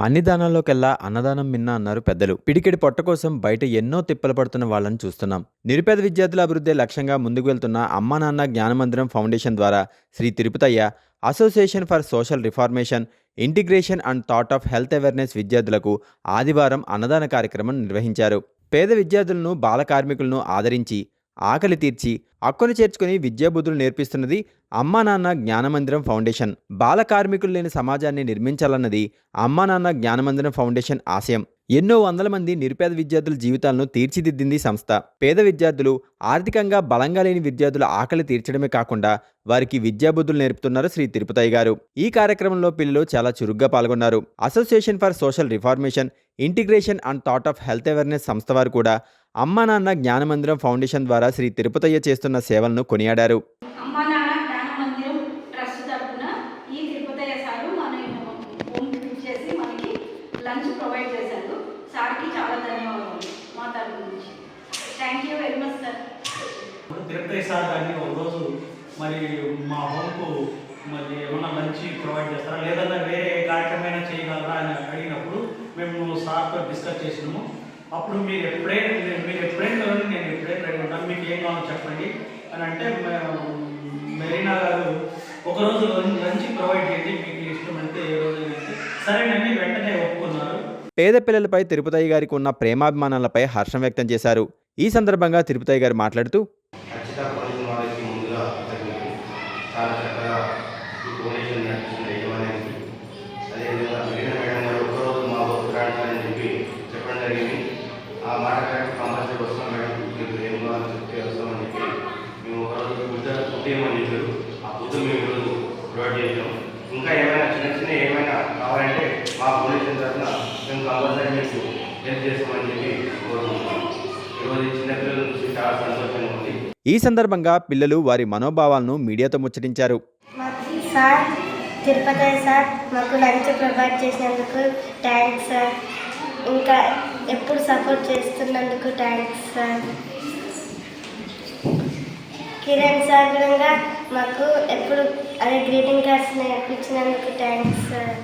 అన్ని దానాల్లోకెల్లా అన్నదానం మిన్న అన్నారు పెద్దలు. పిడికెడి పొట్ట కోసం బయట ఎన్నో తిప్పలు పడుతున్న వాళ్ళని చూస్తున్నాం. నిరుపేద విద్యార్థుల అభివృద్ధి లక్ష్యంగా ముందుకు వెళ్తున్న అమ్మా నాన్న జ్ఞానమందిరం ఫౌండేషన్ ద్వారా Shri Tirupataiah association for social reformation integration and thought of health awareness విద్యార్థులకు ఆదివారం అన్నదాన కార్యక్రమం నిర్వహించారు. పేద విద్యార్థులను బాల కార్మికులను ఆదరించి ఆకలి తీర్చి అక్కును చేర్చుకుని విద్యాబుద్ధులు నేర్పిస్తున్నది అమ్మా నాన్న జ్ఞానమందిరం ఫౌండేషన్. బాల కార్మికులు లేని సమాజాన్ని నిర్మించాలన్నది అమ్మా నాన్న జ్ఞానమందిరం ఫౌండేషన్ ఆశయం. ఎన్నో వందల మంది నిరుపేద విద్యార్థుల జీవితాలను తీర్చిదిద్దింది సంస్థ. పేద విద్యార్థులు ఆర్థికంగా బలంగా లేని విద్యార్థుల ఆకలి తీర్చడమే కాకుండా వారికి విద్యాబుద్ధులు నేర్పుతున్నారు శ్రీ తిరుపతయ్య గారు. ఈ కార్యక్రమంలో పిల్లలు చాలా చురుగ్గా పాల్గొన్నారు. Association for social reformation integration and thought of health awareness సంస్థ వారు కూడా అమ్మా నాన్న జ్ఞానమందిరం ఫౌండేషన్ ద్వారా శ్రీ తిరుపతయ్య చేస్తున్న సేవలను కొనియాడారు. అమ్మా నాన్న మందిరం ట్రస్ట్ తరఫున ఈ తిరుపతయ్య సారు మన హోమ్కి చేసి మనకి లంచ్ ప్రొవైడ్ చేశారు సార్కి చాలా ధన్యవాదాలు మా తరఫు నుంచి thank you very much sir ఇప్పుడు తిరుపతి సార్ గారిని ఒక రోజు మరి మా హోమ్కు మరి ఏమన్నా లంచ్ ప్రొవైడ్ చేస్తారా? లేదన్నా వేరే ఏ కార్యక్రమం చేయగలరా అని అడిగినప్పుడు మేము సార్తో డిస్కస్ చేసినాము. అప్పుడు మీరు ఎప్పుడైనా మీరు- ఎప్పుడైనా నేను ఎప్పుడైనా రెడీ ఉంటాను. మీకు ఏం కావాలో చెప్పండి అని అంటే మెరీనా గారు ఒకరోజు లంచ్ ప్రొవైడ్ చేయండి. మీకు ఇష్టం అంటే ఏ రోజు సరేనండి వెంటనే ఒప్పుకున్నారు. పేద పిల్లలపై తిరుపతయ్య గారికి ఉన్న ప్రేమాభిమానాలపై హర్షం వ్యక్తం చేశారు. ఈ సందర్భంగా తిరుపతయ్య గారు మాట్లాడుతూ అదేవిధంగా మా మేడం ఇంకా ఏమైనా చిన్న చిన్న ఏమైనా కావాలంటే మా డొనేషన్ తరఫున మేము కంపల్సరీ మీకు హెల్ప్ చేస్తామని చెప్పి కోరుకుంటున్నాం. ఈరోజు ఈ చిన్నపిల్లల చూసి చాలా సంతోషంగా ఉంది. ఈ సందర్భంగా పిల్లలు వారి మనోభావాలను మీడియాతో ముచ్చటించారు. సార్ తిరుపతి సార్ మాకు లంచ్ ప్రొవైడ్ చేసినందుకు థ్యాంక్స్ సార్. ఇంకా ఎప్పుడు సపోర్ట్ చేస్తున్నందుకు థ్యాంక్స్ సార్. కిరణ్ సార్ కూడా మాకు ఎప్పుడు అదే గ్రీటింగ్ కార్డ్స్ నేర్పించినందుకు థ్యాంక్స్ సార్.